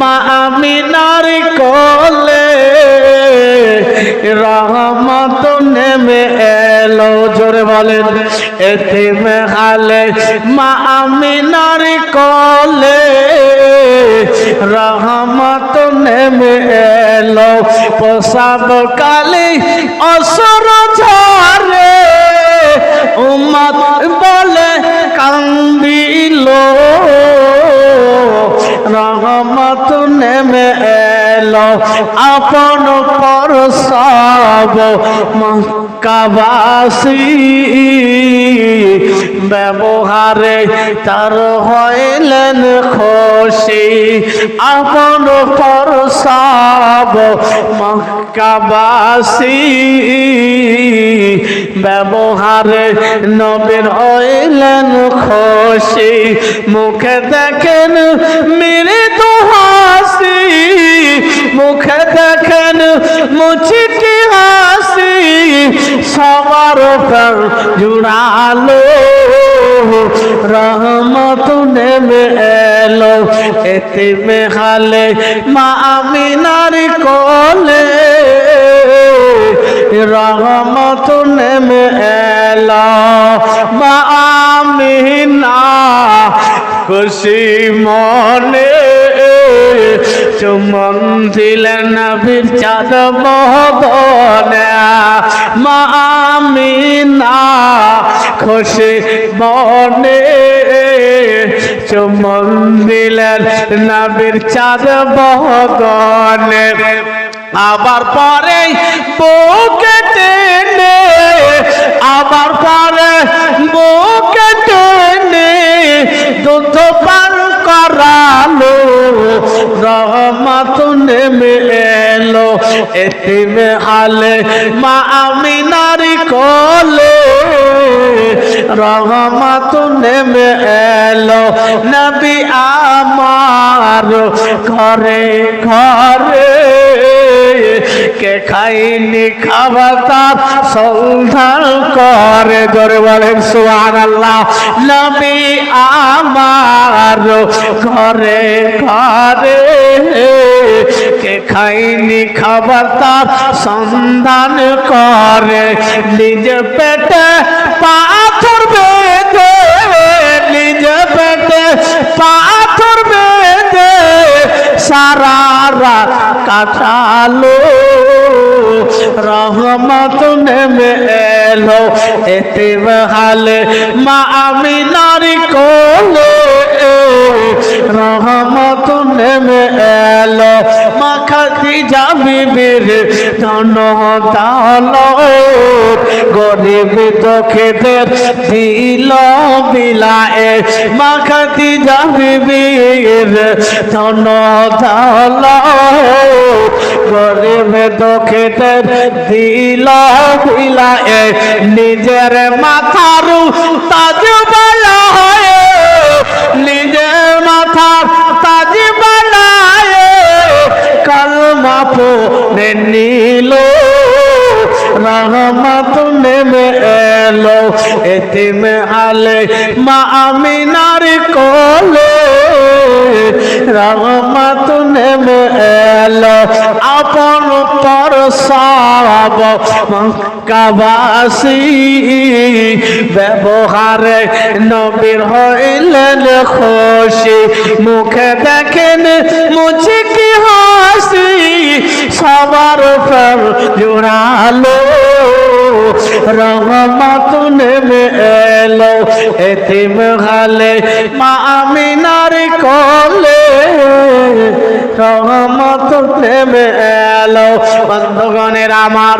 মা আমিনার কোলে রহমত নেমে এলো। জোরে বলেন, এতিমে হালে মা আমিনার কোলে রহমত নেমে এলো। প্রসাব কালে অসর ঝরে, উম্মত নেমে এলো আপন পর সব মক্কাবাসী। ব্যবহারে তার হইলেন খুশি, আপন পর সব মক্কাবাসী। ব্যবহারে নবীর হইলেন খুশি, মুখে দেখেন মুখে দেখেন মুচিটি হাসি সবার উপর জুড়ালো। রহমত নেমে এলো এতে মেহালে মা আমিনার কোলে। রহমত নেমে এলো মা আমিনা খুশি মনে। চুমন দিলেন নবীর চাঁদ বহবনে মা খুশি মনে চুমন দিলেন নবীর চাঁদ বহগনে আবার পরে বুকে আবার পরে এতিমে হালে মা আমিনারি কলে রহমত নেমে এলো। নবী আমার ঘরে ঘরে। খাইনি খাবার তার সন্ধান করে জোরে বলেন সুহান আল্লাহ নবী আমার ঘরে ঘরে কে খাইনি খাবার তার সন্ধান করে নিজ পেটে পাথর বেঁধে, নিজ পেটে পাথর বেঁধে সারা রাত কাটালো। রহমত নেমে এলো এতে হালে মা আমি নারী কোলে। রহমত নেমে এলো মা খাতি যাবি বীর ধন দাল গরিব দুঃখীদের দিল বিলায়ে। মা খাতি যাবি বীর ধন দাল গরিব দুঃখীদের দিল বিলায়ে নিজের মাথারু তাজ নিজের মাথার তাজ নিল রহমত নেমে এলো। এতিমে আলে মা আমিনার কোলে। রহমত নেমে এলো। আপন পর সব মক্কাবাসী। ব্যবহারে নবীর হইলেন খুশি। মুখে দেখেন মুছে কি হাসি। সবার উপর জোড়ালো এতিম হালে মা আমিনার কোলে রহমত নেমে এলো। বন্ধুগণের আমার